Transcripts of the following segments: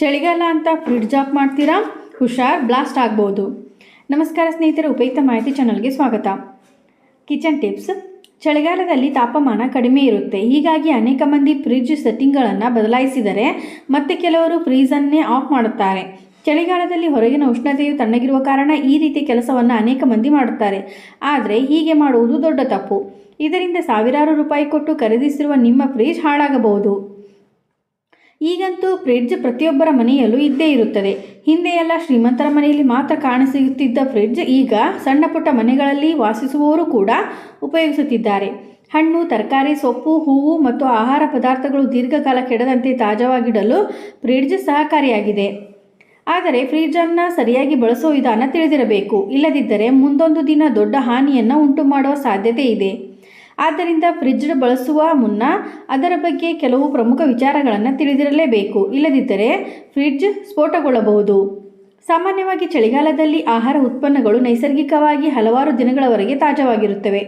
ಚಳಿಗಾಲ ಅಂತ fridge of ಮಾಡ್ತೀರಾ? ಹುಷಾರ್ ಬ್ಲಾಸ್ಟ್ ಆಗ್ಬೋದು. ನಮಸ್ಕಾರ ಸ್ನೇಹಿತರೆ, ಉಪಯುಕ್ತ ಮಾಹಿತಿ ಚಾನಲ್ಗೆ ಸ್ವಾಗತ. ಕಿಚನ್ ಟಿಪ್ಸ್ ಚಳಿಗಾಲದಲ್ಲಿ ತಾಪಮಾನ ಕಡಿಮೆ ಇರುತ್ತೆ. ಹೀಗಾಗಿ ಅನೇಕ ಮಂದಿ ಫ್ರಿಡ್ಜ್ ಸೆಟ್ಟಿಂಗ್ಗಳನ್ನು ಬದಲಾಯಿಸಿದರೆ ಮತ್ತೆ ಕೆಲವರು ಫ್ರೀಜನ್ನೇ ಆಫ್ ಮಾಡುತ್ತಾರೆ. ಚಳಿಗಾಲದಲ್ಲಿ ಹೊರಗಿನ ಉಷ್ಣತೆಯು ತಣ್ಣಗಿರುವ ಕಾರಣ ಈ ರೀತಿ ಕೆಲಸವನ್ನು ಅನೇಕ ಮಂದಿ ಮಾಡುತ್ತಾರೆ. ಆದರೆ ಹೀಗೆ ಮಾಡುವುದು ದೊಡ್ಡ ತಪ್ಪು. ಇದರಿಂದ ಸಾವಿರಾರು ರೂಪಾಯಿ ಕೊಟ್ಟು ಖರೀದಿಸಿರುವ ನಿಮ್ಮ ಫ್ರಿಜ್ ಹಾಳಾಗಬಹುದು. ಈಗಂತೂ ಫ್ರಿಡ್ಜ್ ಪ್ರತಿಯೊಬ್ಬರ ಮನೆಯಲ್ಲೂ ಇದ್ದೇ ಇರುತ್ತದೆ. ಹಿಂದೆ ಎಲ್ಲ ಶ್ರೀಮಂತರ ಮನೆಯಲ್ಲಿ ಮಾತ್ರ ಕಾಣಿಸುತ್ತಿದ್ದ ಫ್ರಿಡ್ಜ್ ಈಗ ಸಣ್ಣ ಪುಟ್ಟ ಮನೆಗಳಲ್ಲಿ ವಾಸಿಸುವವರು ಕೂಡ ಉಪಯೋಗಿಸುತ್ತಿದ್ದಾರೆ. ಹಣ್ಣು, ತರಕಾರಿ, ಸೊಪ್ಪು, ಹೂವು ಮತ್ತು ಆಹಾರ ಪದಾರ್ಥಗಳು ದೀರ್ಘಕಾಲ ಕೆಡದಂತೆ ತಾಜಾವಾಗಿಡಲು ಫ್ರಿಡ್ಜ್ ಸಹಕಾರಿಯಾಗಿದೆ. ಆದರೆ ಫ್ರಿಡ್ಜನ್ನು ಸರಿಯಾಗಿ ಬಳಸೋ ವಿಧಾನ ತಿಳಿದಿರಬೇಕು. ಇಲ್ಲದಿದ್ದರೆ ಮುಂದೊಂದು ದಿನ ದೊಡ್ಡ ಹಾನಿಯನ್ನು ಉಂಟು ಮಾಡುವ ಸಾಧ್ಯತೆ ಇದೆ. ಆದ್ದರಿಂದ ಫ್ರಿಡ್ಜ್ ಬಳಸುವ ಮುನ್ನ ಅದರ ಬಗ್ಗೆ ಕೆಲವು ಪ್ರಮುಖ ವಿಚಾರಗಳನ್ನು ತಿಳಿದಿರಲೇಬೇಕು. ಇಲ್ಲದಿದ್ದರೆ ಫ್ರಿಡ್ಜ್ ಸ್ಫೋಟಗೊಳ್ಳಬಹುದು. ಸಾಮಾನ್ಯವಾಗಿ ಚಳಿಗಾಲದಲ್ಲಿ ಆಹಾರ ಉತ್ಪನ್ನಗಳು ನೈಸರ್ಗಿಕವಾಗಿ ಹಲವಾರು ದಿನಗಳವರೆಗೆ ತಾಜಾವಾಗಿರುತ್ತವೆ.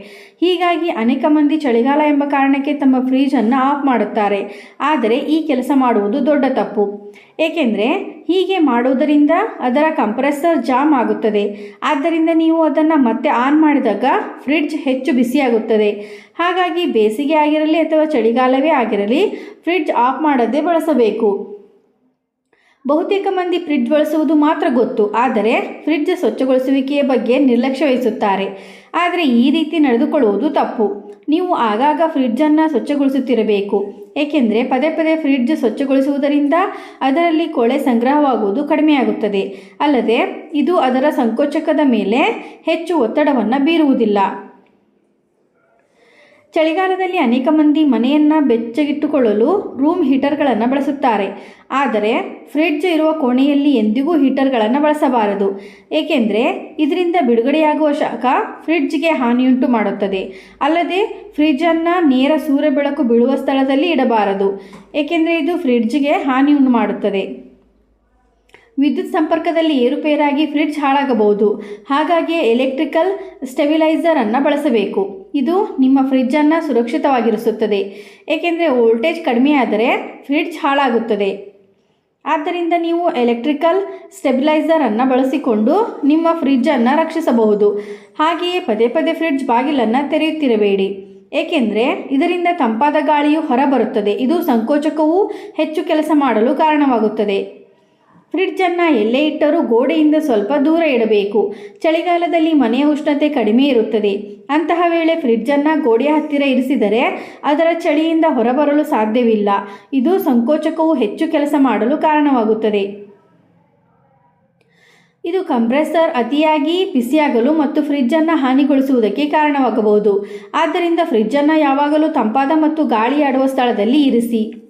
ಹೀಗಾಗಿ ಅನೇಕ ಮಂದಿ ಚಳಿಗಾಲ ಎಂಬ ಕಾರಣಕ್ಕೆ ತಮ್ಮ ಫ್ರಿಡ್ಜನ್ನು ಆಫ್ ಮಾಡುತ್ತಾರೆ. ಆದರೆ ಈ ಕೆಲಸ ಮಾಡುವುದು ದೊಡ್ಡ ತಪ್ಪು. ಏಕೆಂದರೆ ಹೀಗೆ ಮಾಡುವುದರಿಂದ ಅದರ ಕಂಪ್ರೆಸರ್ ಜಾಮ್ ಆಗುತ್ತದೆ. ಆದ್ದರಿಂದ ನೀವು ಅದನ್ನು ಮತ್ತೆ ಆನ್ ಮಾಡಿದಾಗ ಫ್ರಿಡ್ಜ್ ಹೆಚ್ಚು ಬಿಸಿಯಾಗುತ್ತದೆ. ಹಾಗಾಗಿ ಬೇಸಿಗೆ ಆಗಿರಲಿ ಅಥವಾ ಚಳಿಗಾಲವೇ ಆಗಿರಲಿ ಫ್ರಿಡ್ಜ್ ಆಫ್ ಮಾಡದೇ ಬಳಸಬೇಕು. ಬಹುತೇಕ ಮಂದಿ ಫ್ರಿಡ್ಜ್ ಬಳಸುವುದು ಮಾತ್ರ ಗೊತ್ತು, ಆದರೆ ಫ್ರಿಡ್ಜ್ ಸ್ವಚ್ಛಗೊಳಿಸುವಿಕೆಯ ಬಗ್ಗೆ ನಿರ್ಲಕ್ಷ್ಯ ವಹಿಸುತ್ತಾರೆ. ಆದರೆ ಈ ರೀತಿ ನಡೆದುಕೊಳ್ಳುವುದು ತಪ್ಪು. ನೀವು ಆಗಾಗ ಫ್ರಿಡ್ಜನ್ನು ಸ್ವಚ್ಛಗೊಳಿಸುತ್ತಿರಬೇಕು. ಏಕೆಂದರೆ ಪದೇ ಪದೇ ಫ್ರಿಡ್ಜ್ ಸ್ವಚ್ಛಗೊಳಿಸುವುದರಿಂದ ಅದರಲ್ಲಿ ಕೊಳೆ ಸಂಗ್ರಹವಾಗುವುದು ಕಡಿಮೆಯಾಗುತ್ತದೆ. ಅಲ್ಲದೆ ಇದು ಅದರ ಸಂಕೋಚಕದ ಮೇಲೆ ಹೆಚ್ಚು ಒತ್ತಡವನ್ನು ಬೀರುವುದಿಲ್ಲ. ಚಳಿಗಾಲದಲ್ಲಿ ಅನೇಕ ಮಂದಿ ಮನೆಯನ್ನು ಬೆಚ್ಚಗಿಟ್ಟುಕೊಳ್ಳಲು ರೂಮ್ ಹೀಟರ್ಗಳನ್ನು ಬಳಸುತ್ತಾರೆ. ಆದರೆ ಫ್ರಿಡ್ಜ್ ಇರುವ ಕೋಣೆಯಲ್ಲಿ ಎಂದಿಗೂ ಹೀಟರ್ಗಳನ್ನು ಬಳಸಬಾರದು. ಏಕೆಂದರೆ ಇದರಿಂದ ಬಿಡುಗಡೆಯಾಗುವ ಶಾಖ ಫ್ರಿಡ್ಜ್ಗೆ ಹಾನಿಯುಂಟು ಮಾಡುತ್ತದೆ. ಅಲ್ಲದೆ ಫ್ರಿಡ್ಜನ್ನು ನೇರ ಸೂರ್ಯ ಬೆಳಕು ಬೀಳುವ ಸ್ಥಳದಲ್ಲಿ ಇಡಬಾರದು. ಏಕೆಂದರೆ ಇದು ಫ್ರಿಡ್ಜ್ಗೆ ಹಾನಿಯುಂಟು ಮಾಡುತ್ತದೆ. ವಿದ್ಯುತ್ ಸಂಪರ್ಕದಲ್ಲಿ ಏರುಪೇರಾಗಿ ಫ್ರಿಡ್ಜ್ ಹಾಳಾಗಬಹುದು. ಹಾಗಾಗಿ ಎಲೆಕ್ಟ್ರಿಕಲ್ ಸ್ಟೆಬಿಲೈಸರನ್ನು ಬಳಸಬೇಕು. ಇದು ನಿಮ್ಮ ಫ್ರಿಡ್ಜನ್ನು ಸುರಕ್ಷಿತವಾಗಿರಿಸುತ್ತದೆ. ಏಕೆಂದರೆ ವೋಲ್ಟೇಜ್ ಕಡಿಮೆಯಾದರೆ ಫ್ರಿಡ್ಜ್ ಹಾಳಾಗುತ್ತದೆ. ಆದ್ದರಿಂದ ನೀವು ಎಲೆಕ್ಟ್ರಿಕಲ್ ಸ್ಟೆಬಿಲೈಸರನ್ನು ಬಳಸಿಕೊಂಡು ನಿಮ್ಮ ಫ್ರಿಡ್ಜನ್ನು ರಕ್ಷಿಸಬಹುದು. ಹಾಗೆಯೇ ಪದೇ ಪದೇ ಫ್ರಿಡ್ಜ್ ಬಾಗಿಲನ್ನು ತೆರೆಯುತ್ತಿರಬೇಡಿ. ಏಕೆಂದರೆ ಇದರಿಂದ ತಂಪಾದ ಗಾಳಿಯು ಹೊರಬರುತ್ತದೆ. ಇದು ಸಂಕೋಚಕವೂ ಹೆಚ್ಚು ಕೆಲಸ ಮಾಡಲು ಕಾರಣವಾಗುತ್ತದೆ. ಫ್ರಿಡ್ಜನ್ನು ಎಲ್ಲೇ ಇಟ್ಟರೂ ಗೋಡೆಯಿಂದ ಸ್ವಲ್ಪ ದೂರ ಇಡಬೇಕು. ಚಳಿಗಾಲದಲ್ಲಿ ಮನೆಯ ಉಷ್ಣತೆ ಕಡಿಮೆ ಇರುತ್ತದೆ. ಅಂತಹ ವೇಳೆ ಫ್ರಿಡ್ಜನ್ನು ಗೋಡೆಯ ಹತ್ತಿರ ಇರಿಸಿದರೆ ಅದರ ಚಳಿಯಿಂದ ಹೊರಬರಲು ಸಾಧ್ಯವಿಲ್ಲ. ಇದು ಸಂಕೋಚಕವು ಹೆಚ್ಚು ಕೆಲಸ ಮಾಡಲು ಕಾರಣವಾಗುತ್ತದೆ. ಇದು ಕಂಪ್ರೆಸರ್ ಅತಿಯಾಗಿ ಬಿಸಿಯಾಗಲು ಮತ್ತು ಫ್ರಿಡ್ಜನ್ನು ಹಾನಿಗೊಳಿಸುವುದಕ್ಕೆ ಕಾರಣವಾಗಬಹುದು. ಆದ್ದರಿಂದ ಫ್ರಿಡ್ಜನ್ನು ಯಾವಾಗಲೂ ತಂಪಾದ ಮತ್ತು ಗಾಳಿ ಆಡುವ ಸ್ಥಳದಲ್ಲಿ ಇರಿಸಿ.